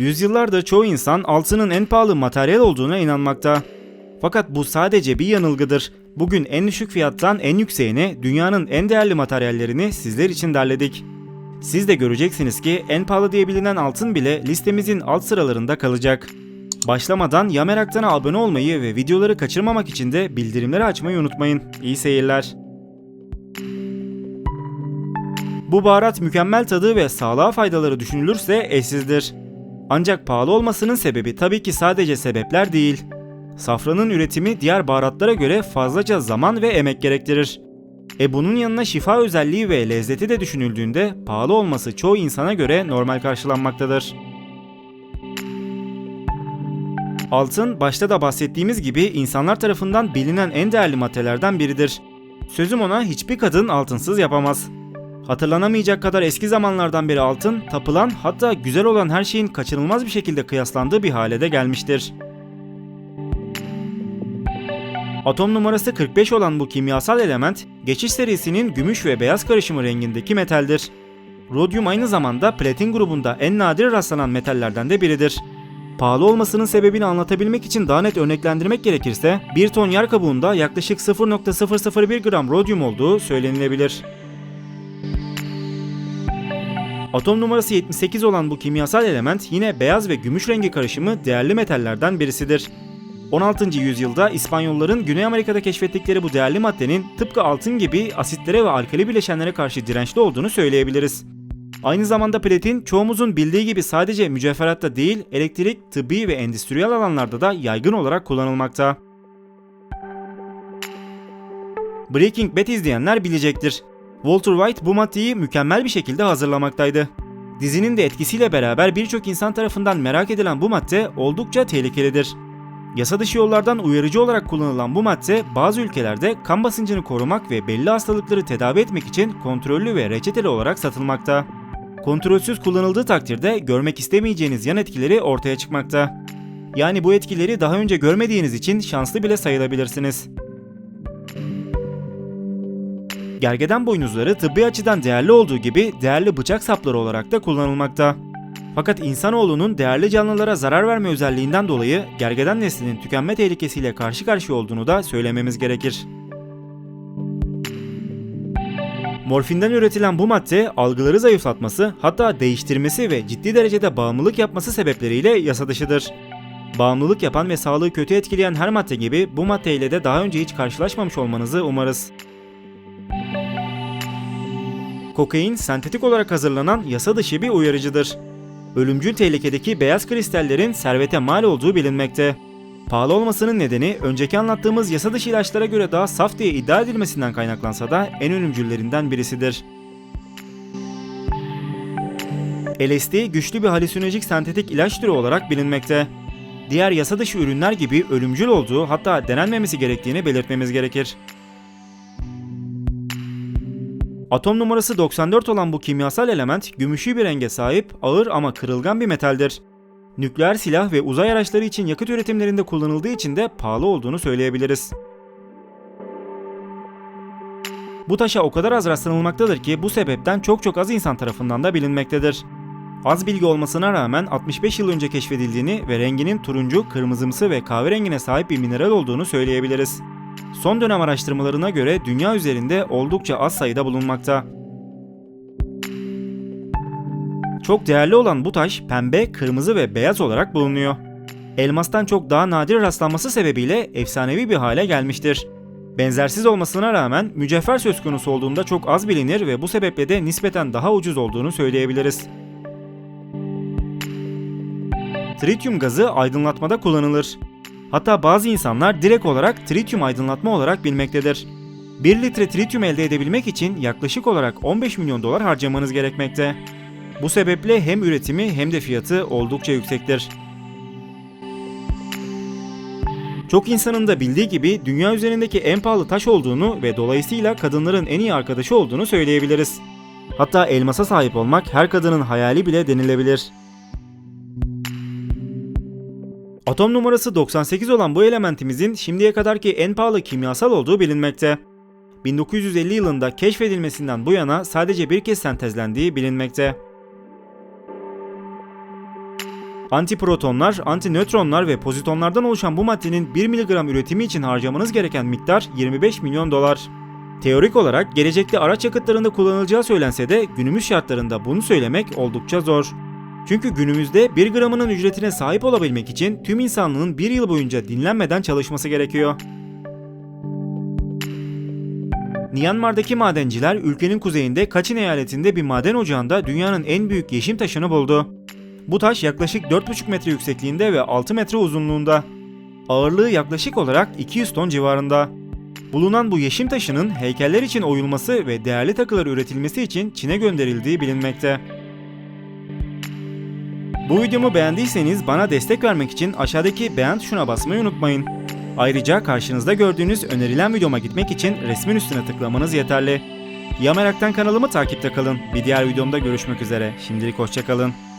Yüzyıllardır çoğu insan altının en pahalı materyal olduğuna inanmakta. Fakat bu sadece bir yanılgıdır. Bugün en düşük fiyattan en yükseğine dünyanın en değerli materyallerini sizler için derledik. Siz de göreceksiniz ki en pahalı diye bilinen altın bile listemizin alt sıralarında kalacak. Başlamadan ya Meraktan'a abone olmayı ve videoları kaçırmamak için de bildirimleri açmayı unutmayın. İyi seyirler. Bu baharat mükemmel tadı ve sağlığa faydaları düşünülürse eşsizdir. Ancak pahalı olmasının sebebi tabii ki sadece sebepler değil. Safranın üretimi diğer baharatlara göre fazlaca zaman ve emek gerektirir. E bunun yanına şifa özelliği ve lezzeti de düşünüldüğünde pahalı olması çoğu insana göre normal karşılanmaktadır. Altın başta da bahsettiğimiz gibi insanlar tarafından bilinen en değerli maddelerden biridir. Sözüm ona hiçbir kadın altınsız yapamaz. Hatırlanamayacak kadar eski zamanlardan beri altın, tapılan hatta güzel olan her şeyin kaçınılmaz bir şekilde kıyaslandığı bir hale de gelmiştir. Atom numarası 45 olan bu kimyasal element, geçiş serisinin gümüş ve beyaz karışımı rengindeki metaldir. Rodyum aynı zamanda platin grubunda en nadir rastlanan metallerden de biridir. Pahalı olmasının sebebini anlatabilmek için daha net örneklendirmek gerekirse, 1 ton yer kabuğunda yaklaşık 0.001 gram rodyum olduğu söylenilebilir. Atom numarası 78 olan bu kimyasal element yine beyaz ve gümüş rengi karışımı değerli metallerden birisidir. 16. yüzyılda İspanyolların Güney Amerika'da keşfettikleri bu değerli maddenin tıpkı altın gibi asitlere ve alkali bileşenlere karşı dirençli olduğunu söyleyebiliriz. Aynı zamanda platin çoğumuzun bildiği gibi sadece mücevheratta değil, elektrik, tıbbi ve endüstriyel alanlarda da yaygın olarak kullanılmakta. Breaking Bad izleyenler bilecektir. Walter White bu maddeyi mükemmel bir şekilde hazırlamaktaydı. Dizinin de etkisiyle beraber birçok insan tarafından merak edilen bu madde oldukça tehlikelidir. Yasa dışı yollardan uyarıcı olarak kullanılan bu madde bazı ülkelerde kan basıncını korumak ve belli hastalıkları tedavi etmek için kontrollü ve reçeteli olarak satılmakta. Kontrolsüz kullanıldığı takdirde görmek istemeyeceğiniz yan etkileri ortaya çıkmakta. Yani bu etkileri daha önce görmediğiniz için şanslı bile sayılabilirsiniz. Gergeden boynuzları tıbbi açıdan değerli olduğu gibi değerli bıçak sapları olarak da kullanılmakta. Fakat insanoğlunun değerli canlılara zarar verme özelliğinden dolayı gergeden neslinin tükenme tehlikesiyle karşı karşıya olduğunu da söylememiz gerekir. Morfinden üretilen bu madde algıları zayıflatması hatta değiştirmesi ve ciddi derecede bağımlılık yapması sebepleriyle yasa dışıdır. Bağımlılık yapan ve sağlığı kötü etkileyen her madde gibi bu maddeyle de daha önce hiç karşılaşmamış olmanızı umarız. Kokain sentetik olarak hazırlanan yasa dışı bir uyarıcıdır. Ölümcül tehlikedeki beyaz kristallerin servete mal olduğu bilinmekte. Pahalı olmasının nedeni önceki anlattığımız yasa dışı ilaçlara göre daha saf diye iddia edilmesinden kaynaklansa da en ölümcüllerinden birisidir. LSD güçlü bir halüsinojik sentetik ilaç türü olarak bilinmekte. Diğer yasa dışı ürünler gibi ölümcül olduğu hatta denenmemesi gerektiğini belirtmemiz gerekir. Atom numarası 94 olan bu kimyasal element gümüşü bir renge sahip, ağır ama kırılgan bir metaldir. Nükleer silah ve uzay araçları için yakıt üretimlerinde kullanıldığı için de pahalı olduğunu söyleyebiliriz. Bu taşa o kadar az rastlanılmaktadır ki bu sebepten çok çok az insan tarafından da bilinmektedir. Az bilgi olmasına rağmen 65 yıl önce keşfedildiğini ve renginin turuncu, kırmızımsı ve kahverengine sahip bir mineral olduğunu söyleyebiliriz. Son dönem araştırmalarına göre dünya üzerinde oldukça az sayıda bulunmakta. Çok değerli olan bu taş pembe, kırmızı ve beyaz olarak bulunuyor. Elmastan çok daha nadir rastlanması sebebiyle efsanevi bir hale gelmiştir. Benzersiz olmasına rağmen mücevher söz konusu olduğunda çok az bilinir ve bu sebeple de nispeten daha ucuz olduğunu söyleyebiliriz. Trityum gazı aydınlatmada kullanılır. Hatta bazı insanlar direkt olarak trityum aydınlatma olarak bilmektedir. 1 litre trityum elde edebilmek için yaklaşık olarak 15 milyon dolar harcamanız gerekmekte. Bu sebeple hem üretimi hem de fiyatı oldukça yüksektir. Çok insanın da bildiği gibi dünya üzerindeki en pahalı taş olduğunu ve dolayısıyla kadınların en iyi arkadaşı olduğunu söyleyebiliriz. Hatta elmasa sahip olmak her kadının hayali bile denilebilir. Atom numarası 98 olan bu elementimizin şimdiye kadarki en pahalı kimyasal olduğu bilinmekte. 1950 yılında keşfedilmesinden bu yana sadece bir kez sentezlendiği bilinmekte. Antiprotonlar, antinötronlar ve pozitonlardan oluşan bu maddenin 1 mg üretimi için harcamanız gereken miktar 25 milyon dolar. Teorik olarak gelecekte araç yakıtlarında kullanılacağı söylense de günümüz şartlarında bunu söylemek oldukça zor. Çünkü günümüzde 1 gramının ücretine sahip olabilmek için tüm insanlığın bir yıl boyunca dinlenmeden çalışması gerekiyor. Myanmar'daki madenciler ülkenin kuzeyinde Kachin eyaletinde bir maden ocağında dünyanın en büyük yeşim taşını buldu. Bu taş yaklaşık 4,5 metre yüksekliğinde ve 6 metre uzunluğunda. Ağırlığı yaklaşık olarak 200 ton civarında. Bulunan bu yeşim taşının heykeller için oyulması ve değerli takılar üretilmesi için Çin'e gönderildiği bilinmekte. Bu videomu beğendiyseniz bana destek vermek için aşağıdaki beğen tuşuna basmayı unutmayın. Ayrıca karşınızda gördüğünüz önerilen videoma gitmek için resmin üstüne tıklamanız yeterli. Ya Merak'tan kanalımı takipte kalın. Bir diğer videomda görüşmek üzere. Şimdilik hoşçakalın.